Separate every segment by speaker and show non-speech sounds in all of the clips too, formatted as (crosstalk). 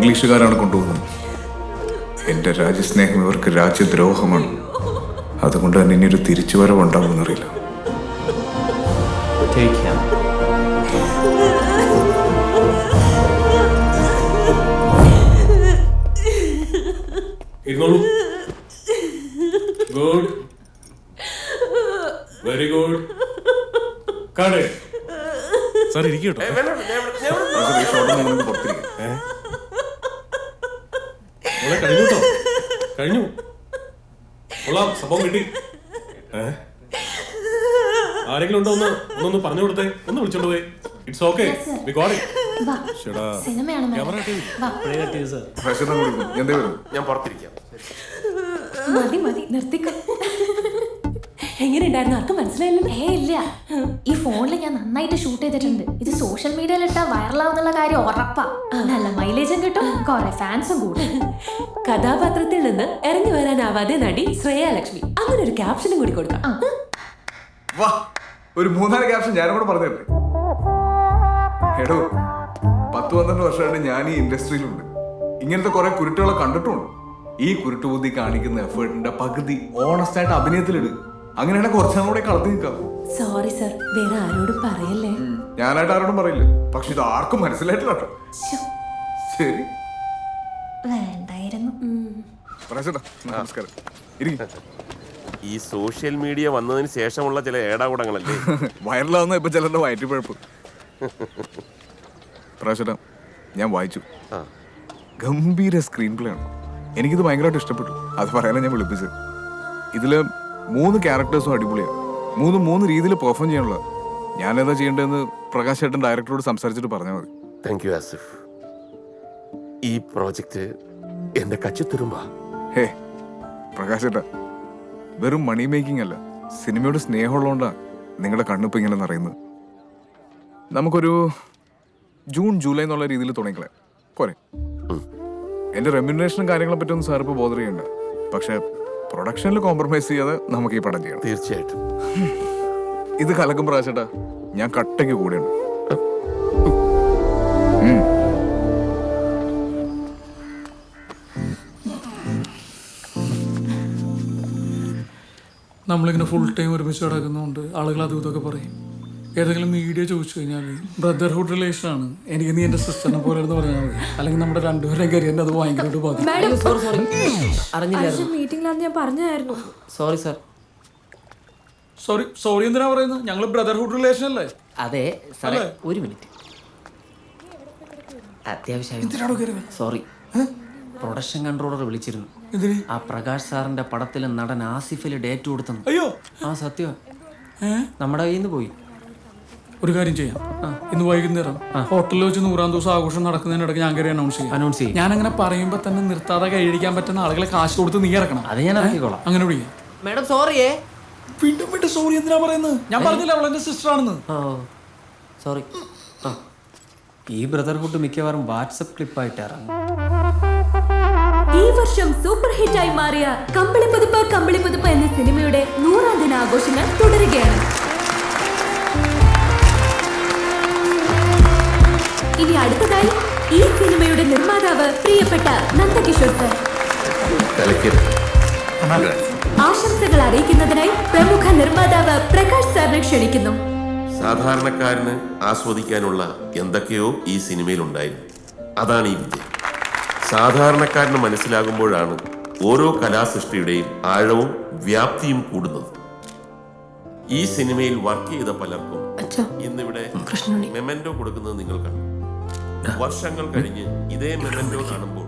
Speaker 1: ഇംഗ്ലീഷുകാരാണ് കൊണ്ടുപോകുന്നത്. എന്റെ രാജ്യസ്നേഹം ഇവർക്ക് രാജ്യദ്രോഹമാണ്. അതുകൊണ്ട് തന്നെ ഇനി ഒരു തിരിച്ചുവരവ് ഉണ്ടാവുമെന്നറിയില്ല
Speaker 2: Take him.
Speaker 3: ഇരുന്നോളൂ. ഗുഡ് വെരി ഗുഡ്
Speaker 4: സാർ ഇരിക്കട്ടോ
Speaker 1: പുറത്തിരിക്കും
Speaker 3: മോളെ കഴിഞ്ഞു കേട്ടോ കഴിഞ്ഞു കൊള്ളാം സംഭവം കിട്ടി. ഏ? ആരെങ്കിലും ഉണ്ടോ ഒന്ന് ഒന്നൊന്ന് പറഞ്ഞു കൊടുത്തേ. ഒന്ന് വിളിച്ചോണ്ട് പോയി. It's okay we got it
Speaker 5: ഞാൻ പുറത്തിരിക്കാം.
Speaker 6: മതി മതി. നിർത്തിക്കോ.
Speaker 7: എങ്ങനെ ഉണ്ടായിരുന്നു ആർക്കും മനസ്സിലായില്ലല്ലോ.
Speaker 6: ഏ ഇല്ല. ഈ ഫോണിൽ ഞാൻ നന്നായിട്ട് ഷൂട്ട് ചെയ്തിട്ടുണ്ട്. ഇത് സോഷ്യൽ മീഡിയയിൽ ഇട്ടാ വൈറലാവുന്നുള്ള കാര്യം ഉറപ്പാ. നല്ല മൈലേജും കിട്ടും. കുറെ ഫാൻസും കൂടും.
Speaker 7: കഥാപാത്രത്തിൽ നിന്ന് ഇറങ്ങി വരാനാവാതെ നടി ശ്രേയ ലക്ഷ്മി. അങ്ങനെ ഒരു ക്യാപ്ഷനും കൂടി കൊടുക്കാം.
Speaker 1: വാ ഒരു മൂന്നാൽ ക്യാപ്ഷൻ ഞാനും കൂടെ പറഞ്ഞു. തരട്ടെ എടോ പത്ത് പന്ത്രണ്ട് വർഷമായിട്ട് ഞാൻ ഈ ഇൻഡസ്ട്രിയിലുണ്ട്. ഇങ്ങനത്തെ കുറെ കുരുട്ടുകളെ കണ്ടിട്ടുണ്ട് ഈ കുരുട്ടുബുദ്ധി കാണിക്കുന്ന എഫേർട്ടിന്റെ പകുതി ഓണസ്റ്റായിട്ട് അഭിനയത്തിലിടുക അഭിനയത്തിലിട്. അങ്ങനെയാണെങ്കിൽ കുറച്ചാൽ കൂടെ കളത്തി നിൽക്കാം
Speaker 7: സോറി സർ വേറെ ആരോടും പറയല്ലേ.
Speaker 1: ഞാനായിട്ട് ആരോടും പറയില്ല. പക്ഷെ ഇത് ആർക്കും മനസ്സിലായിട്ടില്ല കേട്ടോ. ശരി.
Speaker 6: വേണ്ടായിരുന്നു.
Speaker 1: നമസ്കാരം. ഇരിക്കും.
Speaker 5: ഈ സോഷ്യൽ മീഡിയ വന്നതിന് ശേഷമുള്ള ചില ഏടാകൂടങ്ങളല്ലേ? (laughs)
Speaker 1: വയറിലാവുന്ന ഇപ്പൊ ചിലരുടെ വയറ്റിപ്പഴപ്പ് പ്രാവശ്യം ഞാൻ വായിച്ചു.
Speaker 5: ആ.
Speaker 1: ഗംഭീര സ്ക്രീൻ പ്ലേ ആണ്. എനിക്കിത് ഭയങ്കരമായിട്ട് ഇഷ്ടപ്പെട്ടു. അത് പറയാനാണ് ഞാൻ വിളിപ്പിച്ചത്. ഇതിൽ മൂന്ന് ക്യാരക്ടേഴ്സും അടിപൊളിയാണ് മൂന്ന് മൂന്ന് രീതിയിൽ പെർഫോം ചെയ്യാനുള്ള. ഞാൻ എന്താ ചെയ്യേണ്ടതെന്ന് പ്രകാശ് ചേട്ടൻ ഡയറക്ടറോട് സംസാരിച്ചിട്ട് പറഞ്ഞാൽ മതി.
Speaker 5: താങ്ക് യു ആസിഫ് ഈ പ്രോജക്റ്റ് എന്റെ കച്ചിത്തുരുമ്പാ.
Speaker 1: ഹേ പ്രകാശ് ചേട്ടാ വെറും മണി മേക്കിംഗ് അല്ല സിനിമയോട് സ്നേഹമുള്ളതുകൊണ്ടാണ് നിങ്ങളുടെ കണ്ണിപ്പ് ഇങ്ങനെ നിറയുന്നത്. നമുക്കൊരു ജൂൺ ജൂലൈ എന്നുള്ള രീതിയിൽ തുടങ്ങിക്കളെ. പോരെ. എന്റെ റെമ്യൂണേഷനും കാര്യങ്ങളെ പറ്റിയൊന്നും സാർ ഇപ്പോൾ ബോധർ ചെയ്യണ്ട. പക്ഷെ പ്രൊഡക്ഷനിൽ കോംപ്രമൈസ് ചെയ്യാതെ നമുക്ക് ഈ പടം ചെയ്യണം.
Speaker 5: തീർച്ചയായിട്ടും.
Speaker 1: ഇത് കലക്കും പ്രാവശ്യട്ടാ. ഞാൻ കട്ടയ്ക്ക് കൂടെയുണ്ട്.
Speaker 4: നമ്മളിങ്ങനെ ഫുൾ ടൈം ഒരുമിച്ച് കിടക്കുന്നതുകൊണ്ട് ആളുകൾ അതും ഇതൊക്കെ പറയും. ഏതെങ്കിലും മീഡിയ ചോദിച്ചു കഴിഞ്ഞാൽ ബ്രദർഹുഡ് റിലേഷൻ ആണ്. എനിക്ക് നീ എന്റെ സിസ്റ്ററിനെ പോലെ എന്ന് പറഞ്ഞാൽ മതി. അല്ലെങ്കിൽ നമ്മുടെ രണ്ടുപേരുടെയും കരിയറിന് അത് ഭയങ്കരമായിട്ട് ബാധിക്കും.
Speaker 2: Sorry sorry അറിഞ്ഞില്ലായിരുന്നു.
Speaker 7: മീറ്റിംഗിലാന്ന് ഞാൻ പറഞ്ഞായിരുന്നു.
Speaker 2: സോറി സാർ
Speaker 4: സോറി സോറി എന്തിനാ പറയുന്നത്? ഞങ്ങൾ ബ്രദർഹുഡ് റിലേഷൻ അല്ലേ?
Speaker 2: അതെ സാറേ? ഒരു മിനിറ്റ്
Speaker 4: അത്യാവശ്യം?
Speaker 2: സോറി പ്രൊഡക്ഷൻ കൺട്രോളർ വിളിച്ചിരുന്നു. ആ പ്രകാശ് സാറിന്റെ പടത്തിലെ നടൻ ആസിഫിൽ ഡേറ്റ് കൊടുത്തു
Speaker 4: അയ്യോ.
Speaker 2: ആ സത്യം. നമ്മുടെ കയ്യിൽ നിന്ന് പോയി.
Speaker 4: ഒരു കാര്യം ചെയ്യാം. ഇന്ന് വൈകുന്നേരം ഹോട്ടലിൽ വെച്ച് നൂറാം ദിവസം ആഘോഷം നടക്കുന്നതിനിടയ്ക്ക് ഞാൻ കയറി അനൗൺസ് ചെയ്യാം.
Speaker 2: അനൗൺസ് ചെയ്യും.
Speaker 4: ഞാൻ അങ്ങനെ പറയുമ്പോൾ തന്നെ നിർത്താതെ കൈയടിക്കാൻ പറ്റുന്ന ആളുകളെ കാശ് കൊടുത്ത് നീ ഇറക്കണം.
Speaker 2: അത് ഞാൻ ഇറക്കിക്കോളാം.
Speaker 4: അങ്ങനെ വിളിക്കാം.
Speaker 2: മാഡം സോറിയേ
Speaker 4: വീണ്ടും വീണ്ടും സോറി എന്തിനാ പറയുന്നത്? ഞാൻ പറഞ്ഞില്ല അവൾ എന്റെ സിസ്റ്റർ ആണെന്ന്?
Speaker 2: ഓ സോറി ഈ ബ്രദർഹുഡ് മിക്കവാറും വാട്സപ്പ് ക്ലിപ്പായിട്ട് ഇറങ്ങും.
Speaker 7: ഈ വർഷം സൂപ്പർ ഹിറ്റായി മാറിയ കമ്പിളി പതിപ്പ് കമ്പിളി പതിപ്പ് എന്ന സിനിമയുടെ നൂറാം ദിനാഘോഷങ്ങൾ തുടരുകയാണ്. ഈ സിനിമയുടെ നിർമ്മാതാവ് പ്രിയപ്പെട്ട നന്ദകിഷോർ സർ. ആശംസകൾ അറിയിക്കുന്നതിനായി പ്രമുഖ നിർമ്മാതാവ് പ്രകാശ് സാറിനെ ക്ഷണിക്കുന്നു.
Speaker 5: സാധാരണക്കാരന് ആസ്വദിക്കാനുള്ള എന്തൊക്കെയോ ഈ സിനിമയിൽ ഉണ്ടായിരുന്നു അതാണ് ഈ വിജയം സാധാരണക്കാരന് മനസ്സിലാകുമ്പോഴാണ് ഓരോ കലാസൃഷ്ടിയുടെയും ആഴവും വ്യാപ്തിയും കൂടുന്നത്. ഈ സിനിമയിൽ വർക്ക് ചെയ്ത പലർക്കും ഇന്നിവിടെ മെമെന്റോ കൊടുക്കുന്നത് നിങ്ങൾ കണ്ടു. വർഷങ്ങൾ കഴിഞ്ഞ് ഇതേ മെമന്റോ കാണുമ്പോൾ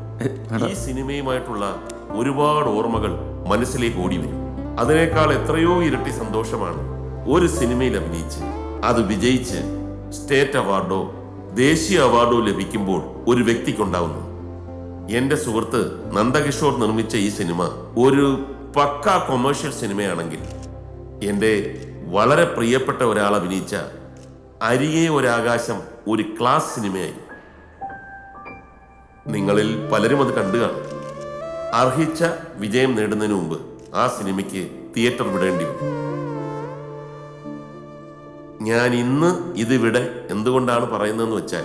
Speaker 5: ഈ സിനിമയുമായിട്ടുള്ള ഒരുപാട് ഓർമ്മകൾ മനസ്സിലേക്ക് ഓടി വരും. അതിനേക്കാൾ എത്രയോ ഇരട്ടി സന്തോഷമാണ് ഒരു സിനിമയിൽ അഭിനയിച്ച് അത് വിജയിച്ച് സ്റ്റേറ്റ് അവാർഡോ ദേശീയ അവാർഡോ ലഭിക്കുമ്പോൾ ഒരു വ്യക്തിക്കുണ്ടാവുന്നു എന്റെ സുഹൃത്ത് നന്ദകിഷോർ നിർമ്മിച്ച ഈ സിനിമ ഒരു പക്ക കൊമേഴ്ഷ്യൽ സിനിമയാണെങ്കിൽ എന്റെ വളരെ പ്രിയപ്പെട്ട ഒരാൾ അഭിനയിച്ച അരികെ ഒരാകാശം ഒരു ക്ലാസ് സിനിമയായി നിങ്ങളിൽ പലരും അത് കണ്ടു കാണും. അർഹിച്ച വിജയം നേടുന്നതിന് മുമ്പ് ആ സിനിമയ്ക്ക് തിയേറ്റർ വിടേണ്ടി വന്നു. ഞാൻ ഇന്ന് ഇതിവിടെ എന്തുകൊണ്ടാണ് പറയുന്നതെന്ന് വെച്ചാൽ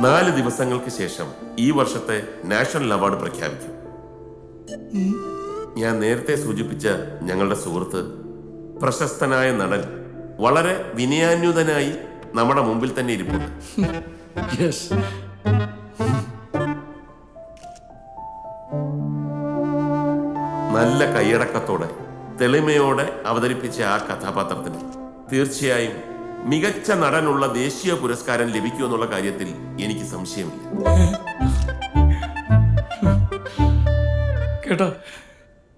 Speaker 5: നാല് ദിവസങ്ങൾക്ക് ശേഷം ഈ വർഷത്തെ നാഷണൽ അവാർഡ് പ്രഖ്യാപിക്കും. ഞാൻ നേരത്തെ സൂചിപ്പിച്ച ഞങ്ങളുടെ സുഹൃത്ത് പ്രശസ്തനായ നടൻ വളരെ വിനയാന്യുതനായി നമ്മുടെ മുമ്പിൽ തന്നെ ഇരിപ്പുണ്ട്. (laughs) നല്ല കൈയടക്കത്തോടെ തെളിമയോടെ അവതരിപ്പിച്ച ആ കഥാപാത്രത്തിന് തീർച്ചയായും മികച്ച നടനുള്ള ദേശീയ പുരസ്കാരം ലഭിക്കുമെന്നുള്ള കാര്യത്തിൽ എനിക്ക് സംശയമില്ല.
Speaker 4: കേട്ടോ?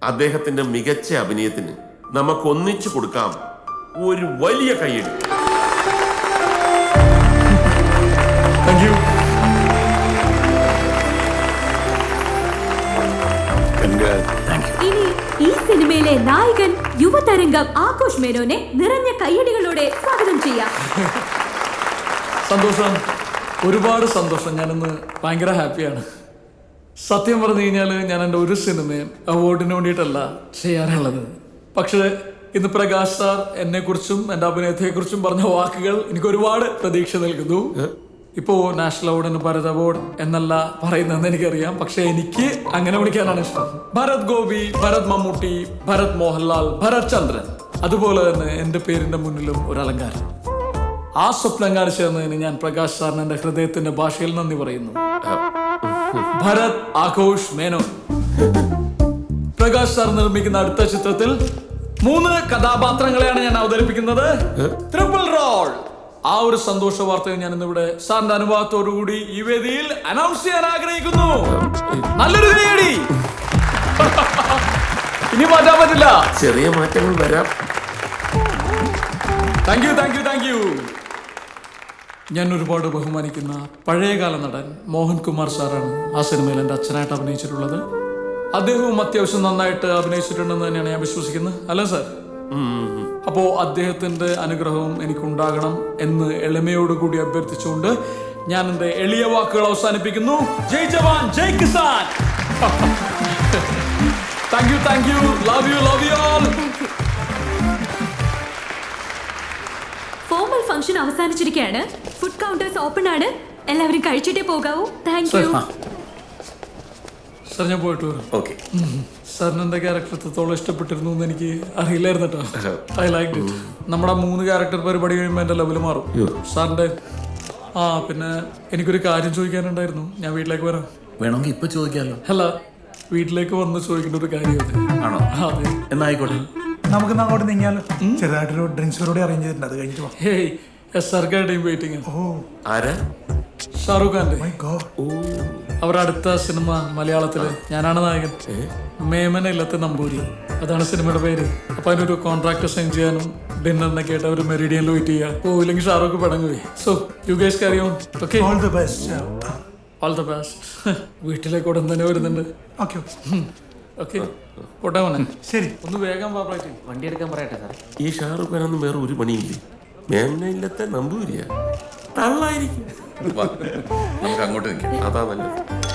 Speaker 5: അദ്ദേഹത്തിന്റെ മികച്ച അഭിനയത്തിന് നമുക്ക് ഒന്നിച്ചു കൊടുക്കാം ഒരു വലിയ കൈയടി
Speaker 4: താങ്ക് യു
Speaker 7: ഈ സിനിമയിലെ നായകൻ യുവതരംഗം ആഘോഷ് മേനോനെ നിറഞ്ഞ കയ്യടികളോടെ സ്വാഗതം ചെയ്യാം.
Speaker 4: സന്തോഷം. ഒരുപാട് സന്തോഷം. ഞാനിന്ന് ഭയങ്കര ഹാപ്പിയാണ്. സത്യം പറഞ്ഞു കഴിഞ്ഞാൽ ഞാൻ എന്റെ ഒരു സിനിമയും അവാർഡിന് വേണ്ടിയിട്ടല്ല ചെയ്യാറുള്ളത്. പക്ഷേ ഇന്ന് പ്രകാശ് സാർ എന്നെക്കുറിച്ചും എന്റെ അഭിനയത്തെക്കുറിച്ചും പറഞ്ഞ വാക്കുകൾ എനിക്ക് ഒരുപാട് പ്രതീക്ഷ നൽകുന്നു. ഇപ്പോ നാഷണൽ അവാർഡിന് ഭാരത് അവാർഡ് എന്നല്ല പറയുന്നതെന്ന് എനിക്കറിയാം. പക്ഷെ എനിക്ക് അങ്ങനെ വിളിക്കാനാണ് ഇഷ്ടം. ഭരത് ഗോപി ഭരത് മമ്മൂട്ടി ഭരത് മോഹൻലാൽ ഭരത് ചന്ദ്രൻ. അതുപോലെ തന്നെ എന്റെ പേരിന്റെ മുന്നിലും ഒരു അലങ്കാരം. ആ സ്വപ്നം കാണിച്ചു തന്നതിന് ഞാൻ പ്രകാശ് സാറിന് എന്റെ ഹൃദയത്തിന്റെ ഭാഷയിൽ നന്ദി പറയുന്നു. ഭരത് ആഘോഷ് മേനോ പ്രകാശ് സാർ നിർമ്മിക്കുന്ന അടുത്ത ചിത്രത്തിൽ മൂന്ന് കഥാപാത്രങ്ങളെയാണ് ഞാൻ അവതരിപ്പിക്കുന്നത്. ട്രിപ്പിൾ റോൾ ആ ഒരു സന്തോഷ വാർത്ത ഞാൻ ഇന്നിവിടെ സാറിന്റെ അനുഭവത്തോടു കൂടി ഈ വേദിയിൽ അനൗൺസ് ചെയ്യാൻ ആഗ്രഹിക്കുന്നു. നല്ലൊരു നേടി (laughs) ഇനി മാറ്റാൻ പറ്റില്ല.
Speaker 5: ചെറിയ മാറ്റങ്ങൾ വരാം.
Speaker 4: Thank you thank you thank you ഞാൻ ഒരുപാട് ബഹുമാനിക്കുന്ന പഴയകാല നടൻ മോഹൻകുമാർ സാറാണ് ആ സിനിമയിൽ എന്റെ അച്ഛനായിട്ട് അഭിനയിച്ചിട്ടുള്ളത്. അദ്ദേഹവും അത്യാവശ്യം നന്നായിട്ട് അഭിനയിച്ചിട്ടുണ്ടെന്ന് തന്നെയാണ് ഞാൻ വിശ്വസിക്കുന്നത്. അല്ലേ സാർ? അപ്പോ അദ്ദേഹത്തിന്റെ അനുഗ്രഹവും എനിക്കുണ്ടാകണം എന്ന് എളിമയോടുകൂടി അഭ്യർത്ഥിച്ചുകൊണ്ട് ഞാൻ എന്റെ എളിയ വാക്കുകൾ അവസാനിപ്പിക്കുന്നു. ജയ് ജവാൻ ജയ് Kisan. Thank you thank you love you love you all
Speaker 7: formal function അവസാനിച്ചിരിക്കുകയാണ്. Food counters open ആണ്. എല്ലാവരും കഴിച്ചിട്ടേ പോകാവൂ. താങ്ക് യു
Speaker 4: സാർ ഞാൻ പോയിട്ട് വരാം.
Speaker 5: ഓക്കെ
Speaker 4: സാറിന് എന്റെ ക്യാരക്ടർ എത്രത്തോളം ഇഷ്ടപ്പെട്ടിരുന്നു എന്ന് എനിക്ക് അറിയില്ലായിരുന്നു കേട്ടോ. ഐ ലൈക്ക് ഇറ്റ് നമ്മുടെ മൂന്ന് ക്യാരക്ടർ പരിപാടി കഴിയുമ്പോൾ എന്റെ ലെവൽ മാറും. സാറിന്റെ ആ പിന്നെ എനിക്കൊരു കാര്യം ചോദിക്കാനുണ്ടായിരുന്നു. ഞാൻ വീട്ടിലേക്ക് വരാം.
Speaker 8: വേണമെങ്കിൽ ഇപ്പൊ ചോദിക്കാമല്ലോ
Speaker 4: അല്ല വീട്ടിലേക്ക് വന്ന് ചോദിക്കേണ്ട ഒരു കാര്യം അത്.
Speaker 8: ആണോ?
Speaker 4: അതെ.
Speaker 8: എന്നായിക്കോട്ടെ.
Speaker 9: നമുക്ക് അങ്ങോട്ട് നീങ്ങിയാലോ? ചെറുതായിട്ടൊരു ഡ്രിങ്ക്സ് കൂടി അറേഞ്ച് ചെയ്തിട്ടുണ്ട്. അത് കഴിഞ്ഞിട്ട്
Speaker 4: ഹേയ് എസ് ആർക്കായിട്ട് ടീം ഓ.
Speaker 5: ആരാ?
Speaker 4: ഷാറൂഖ് ഖാന്റെ
Speaker 9: മൈ ഗോഡ്
Speaker 4: അവരുടെ അടുത്ത സിനിമ മലയാളത്തിൽ ഞാനാണ് നായകൻ. മേമന ഇല്ലത്തെ നമ്പൂരി. അതാണ് സിനിമയുടെ പേര്. അപ്പൊ അതിനൊരു കോൺട്രാക്ട് സൈൻ ചെയ്യാനും ഡിന്നറിനൊക്കെ ആയിട്ട് അവർ മെറിഡിയനിൽ വെയിറ്റ് ചെയ്യുക പോയില്ലെങ്കിൽ Shahrukh പടങ്ങുപോയി so you guys carry on okay
Speaker 9: all the best
Speaker 4: all the best വീട്ടിലേക്ക് ഉടൻ തന്നെ വരുന്നുണ്ട്.
Speaker 9: ഓക്കെ
Speaker 4: ഓക്കെ പോട്ടെ മോനെ.
Speaker 9: ശരി.
Speaker 4: ഒന്ന് വേഗം
Speaker 2: വണ്ടി എടുക്കാൻ പറയട്ടെ സാർ
Speaker 5: ഈ ഷാറുഖ് ഒന്നും വേറെ ഒരു പണിയില്ലേ? മേമനയില്ലത്തെ നമ്പൂരിയ. തള്ളായിരിക്കും.
Speaker 8: നമുക്ക് അങ്ങോട്ട് നിൽക്കാം.
Speaker 5: അതാ നല്ലത്.